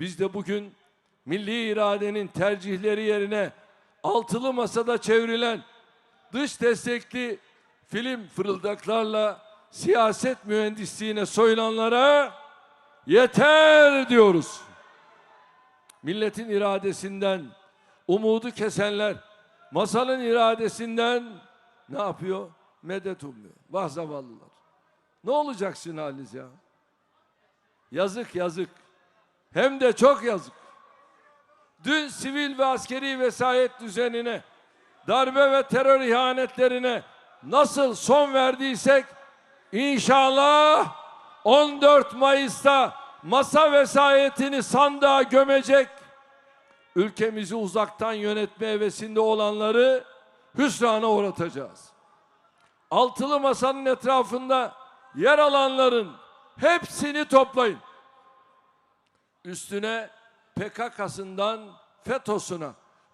Biz de bugün milli iradenin tercihleri yerine altılı masada çevrilen dış destekli film fırıldaklarla siyaset mühendisliğine soyulanlara yeter diyoruz. Milletin iradesinden umudu kesenler masanın iradesinden ne yapıyor? Medet umuyor. Vah zavallılar. Ne olacaksın haliniz ya? Yazık yazık. Hem de çok yazık. Dün sivil ve askeri vesayet düzenine, darbe ve terör ihanetlerine nasıl son verdiysek inşallah 14 Mayıs'ta masa vesayetini sandığa gömecek ülkemizi uzaktan yönetme hevesinde olanları hüsrana uğratacağız. Altılı masanın etrafında yer alanların hepsini toplayın. Üstüne PKK'sından FETÖ'süne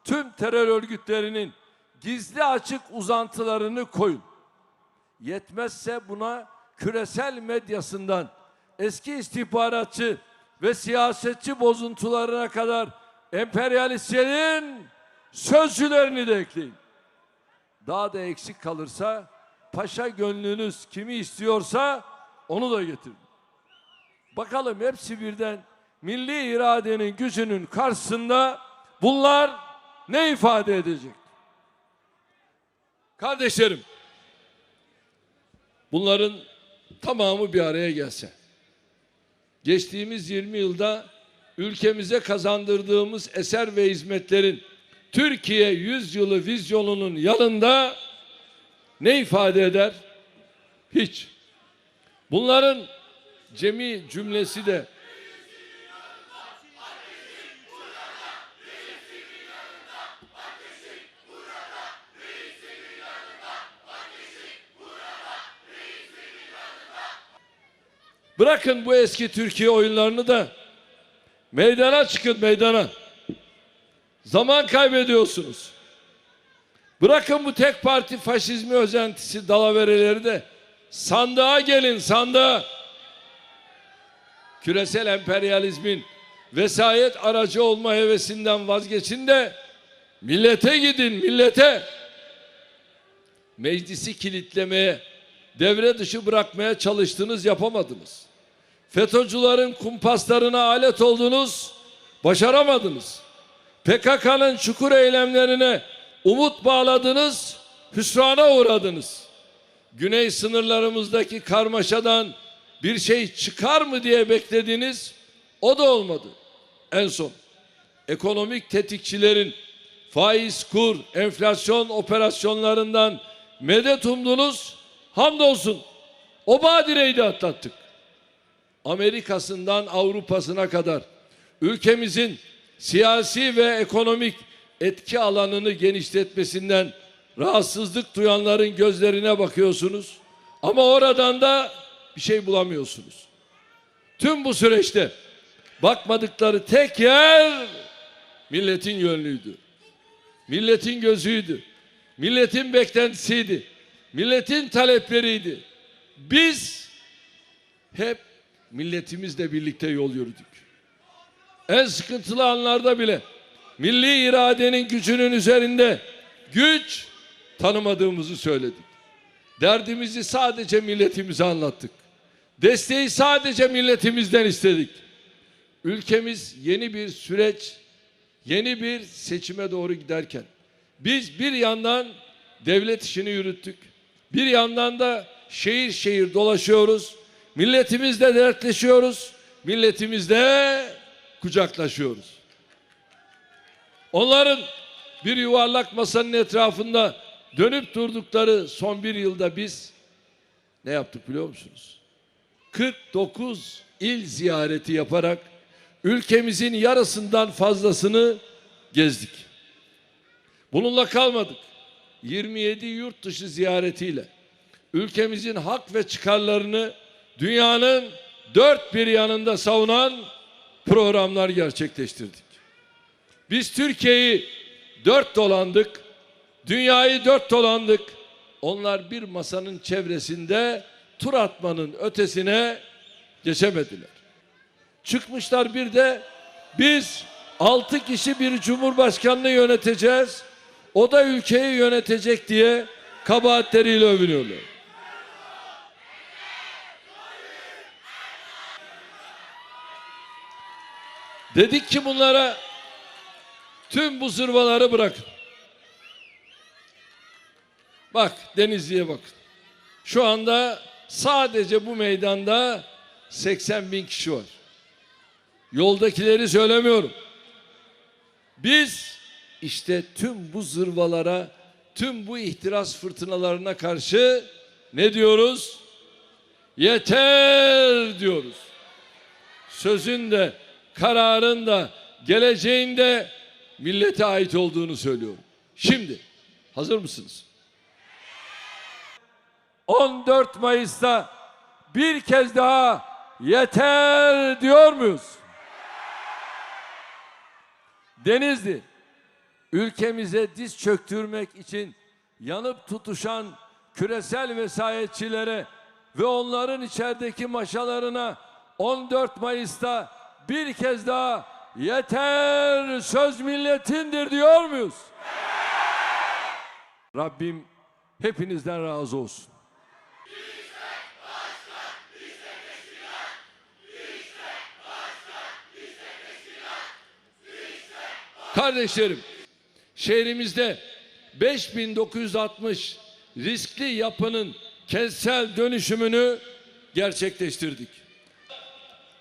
tüm terör örgütlerinin gizli açık uzantılarını koyun. Yetmezse buna küresel medyasından eski istihbaratçı ve siyasetçi bozuntularına kadar emperyalistlerin sözcülerini de ekleyin. Daha da eksik kalırsa paşa gönlünüz kimi istiyorsa onu da getirin. Bakalım hepsi birden milli iradenin gücünün karşısında bunlar ne ifade edecek? Kardeşlerim, bunların tamamı bir araya gelse. Geçtiğimiz 20 yılda ülkemize kazandırdığımız eser ve hizmetlerin Türkiye yüzyılı vizyonunun yanında ne ifade eder? Hiç. Bunların cemi cümlesi de Bırakın bu eski Türkiye oyunlarını da meydana çıkın meydana. Zaman kaybediyorsunuz. Bırakın bu tek parti faşizmi özentisi dalavereleri de sandığa gelin sandığa. Küresel emperyalizmin vesayet aracı olma hevesinden vazgeçin de millete gidin millete. Meclisi kilitlemeye, devre dışı bırakmaya çalıştınız yapamadınız. FETÖ'cülerin kumpaslarına alet oldunuz, başaramadınız. PKK'nın çukur eylemlerine umut bağladınız, hüsrana uğradınız. Güney sınırlarımızdaki karmaşadan bir şey çıkar mı diye beklediniz, o da olmadı. En son ekonomik tetikçilerin faiz, kur, enflasyon operasyonlarından medet umdunuz, hamdolsun o badireyi de atlattık. Amerika'sından Avrupa'sına kadar ülkemizin siyasi ve ekonomik etki alanını genişletmesinden rahatsızlık duyanların gözlerine bakıyorsunuz. Ama oradan da bir şey bulamıyorsunuz. Tüm bu süreçte bakmadıkları tek yer milletin yönlüydü. Milletin gözüydü. Milletin beklentisiydi. Milletin talepleriydi. Biz hep milletimizle birlikte yol yürüdük. En sıkıntılı anlarda bile milli iradenin gücünün üzerinde güç tanımadığımızı söyledik. Derdimizi sadece milletimize anlattık. Desteği sadece milletimizden istedik. Ülkemiz yeni bir süreç, yeni bir seçime doğru giderken biz bir yandan devlet işini yürüttük. Bir yandan da şehir şehir dolaşıyoruz. Milletimizle dertleşiyoruz. Milletimizle kucaklaşıyoruz. Onların bir yuvarlak masanın etrafında dönüp durdukları son bir yılda biz ne yaptık biliyor musunuz? 49 il ziyareti yaparak ülkemizin yarısından fazlasını gezdik. Bununla kalmadık. 27 yurt dışı ziyaretiyle ülkemizin hak ve çıkarlarını dünyanın dört bir yanında savunan programlar gerçekleştirdik. Biz Türkiye'yi dört dolandık, dünyayı dört dolandık. Onlar bir masanın çevresinde tur atmanın ötesine geçemediler. Çıkmışlar bir de Biz altı kişi bir cumhurbaşkanlığı yöneteceğiz. O da ülkeyi yönetecek diye kabahatleriyle övünüyorlar. Dedik ki bunlara tüm bu zırvaları bırakın. Bak Denizli'ye bakın. Şu anda sadece bu meydanda 80 bin kişi var. Yoldakileri söylemiyorum. Biz işte tüm bu zırvalara, tüm bu ihtiras fırtınalarına karşı ne diyoruz? Yeter diyoruz. Sözün de, kararın da, geleceğin millete ait olduğunu söylüyorum. Şimdi hazır mısınız? 14 Mayıs'ta bir kez daha yeter diyor muyuz? Denizli ülkemize diz çöktürmek için yanıp tutuşan küresel vesayetçilere ve onların içerideki maşalarına 14 Mayıs'ta bir kez daha yeter söz milletindir diyor muyuz? Rabbim hepinizden razı olsun. Kardeşlerim, şehrimizde 5960 riskli yapının kentsel dönüşümünü gerçekleştirdik.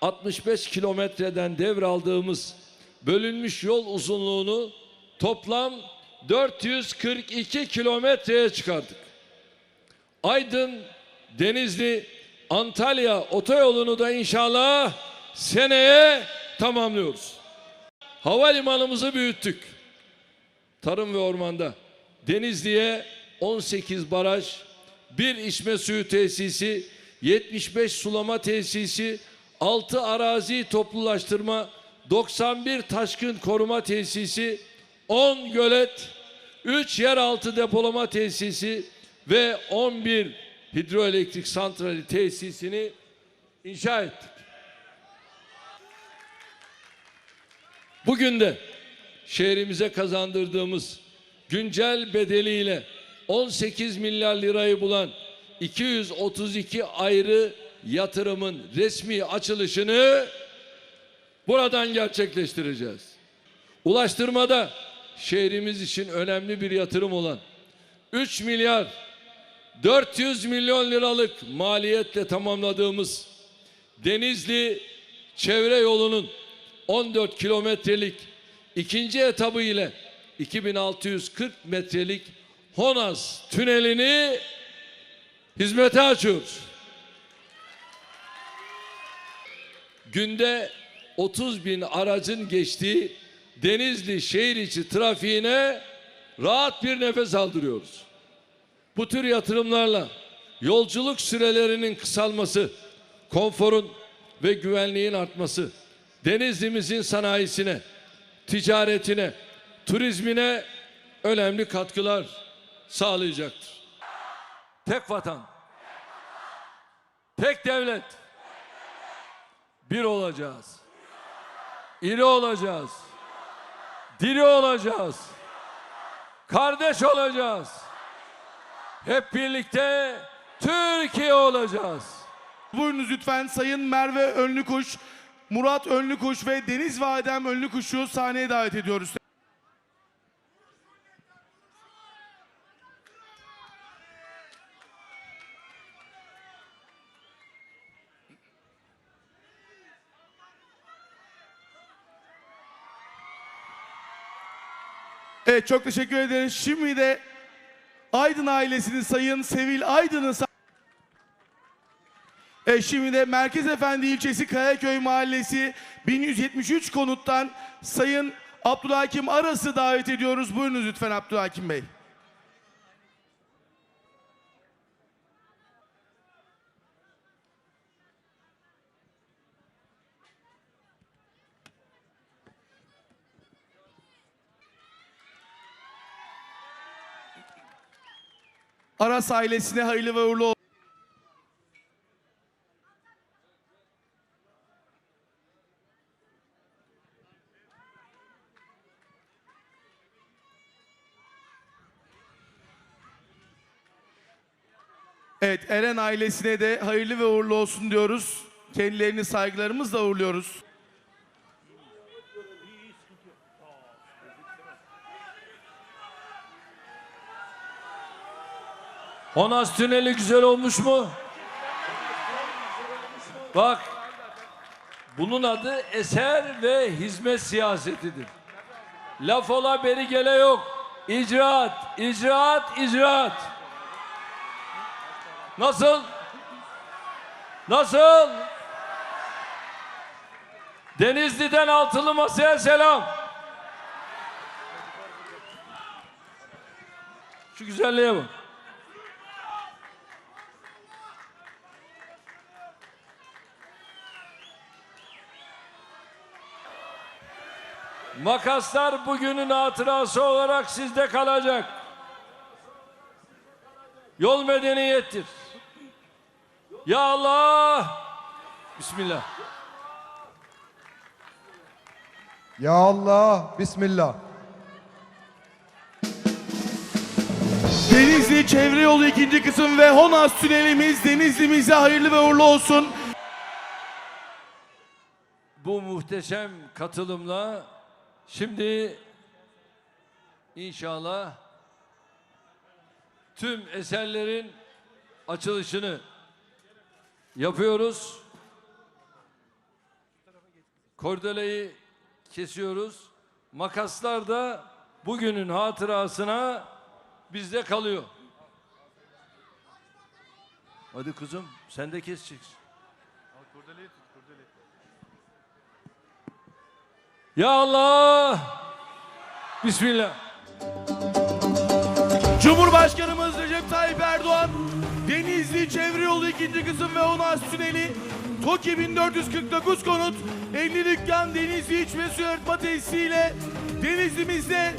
65 kilometreden devraldığımız bölünmüş yol uzunluğunu toplam 442 kilometreye çıkardık. Aydın, Denizli, Antalya otoyolunu da inşallah seneye tamamlıyoruz. Havalimanımızı büyüttük. Tarım ve ormanda. Denizli'ye 18 baraj, bir içme suyu tesisi, 75 sulama tesisi, 6 arazi toplulaştırma, 91 taşkın koruma tesisi, 10 gölet, 3 yeraltı depolama tesisi ve 11 hidroelektrik santrali tesisini inşa ettik. Bugün de şehrimize kazandırdığımız güncel bedeliyle 18 milyar lirayı bulan 232 ayrı yatırımın resmi açılışını buradan gerçekleştireceğiz. Ulaştırmada şehrimiz için önemli bir yatırım olan 3 milyar 400 milyon liralık maliyetle tamamladığımız Denizli çevre yolunun 14 kilometrelik ikinci etabı ile 2640 metrelik Honaz tünelini hizmete açıyoruz. Günde 30 bin aracın geçtiği Denizli şehir içi trafiğine rahat bir nefes aldırıyoruz. Bu tür yatırımlarla yolculuk sürelerinin kısalması, konforun ve güvenliğin artması, Denizli'mizin sanayisine, ticaretine, turizmine önemli katkılar sağlayacaktır. Tek vatan, tek devlet, bir olacağız. İri olacağız. Diri olacağız. Kardeş olacağız. Hep birlikte Türkiye olacağız. Buyurunuz lütfen Sayın Merve Önlükuş, Murat Önlükuş ve Deniz Vadem Önlükuş'u sahneye davet ediyoruz. Evet çok teşekkür ederiz. Şimdi de Aydın ailesinin Sayın Sevil Aydın'ın e şimdi de Merkez Efendi ilçesi Kayaköy Mahallesi 1173 konuttan Sayın Abdülhakim Aras'ı davet ediyoruz. Buyurunuz lütfen Abdülhakim Bey. Aras ailesine hayırlı ve uğurlu olsun. Evet Eren ailesine de hayırlı ve uğurlu olsun diyoruz. Kendilerini saygılarımızla uğurluyoruz. Honas tüneli güzel olmuş mu? Bak, bunun adı eser ve hizmet siyasetidir. Laf ola beri gele yok. İcraat, icraat, icraat. Nasıl? Nasıl? Denizli'den altılı masaya selam. Şu güzelliğe bak. Makaslar bugünün hatırası olarak sizde kalacak. Yol medeniyettir. Ya Allah! Bismillah. Ya Allah, Bismillah. Denizli Çevre Yolu ikinci kısım ve Honas tünelimiz Denizli'mize hayırlı ve uğurlu olsun. Bu muhteşem katılımla şimdi inşallah tüm eserlerin açılışını yapıyoruz. Kordeleyi kesiyoruz. Makaslar da bugünün hatırasına bizde kalıyor. Hadi kızım sen de keseceksin. Ya Allah! Bismillah. Cumhurbaşkanımız Recep Tayyip Erdoğan Denizli Çevre Yolu ikinci kısım ve Honas tüneli TOKİ 1449 konut 50 dükkan Denizli İç ve Su Arıtma Tesisi ile Denizli'mizde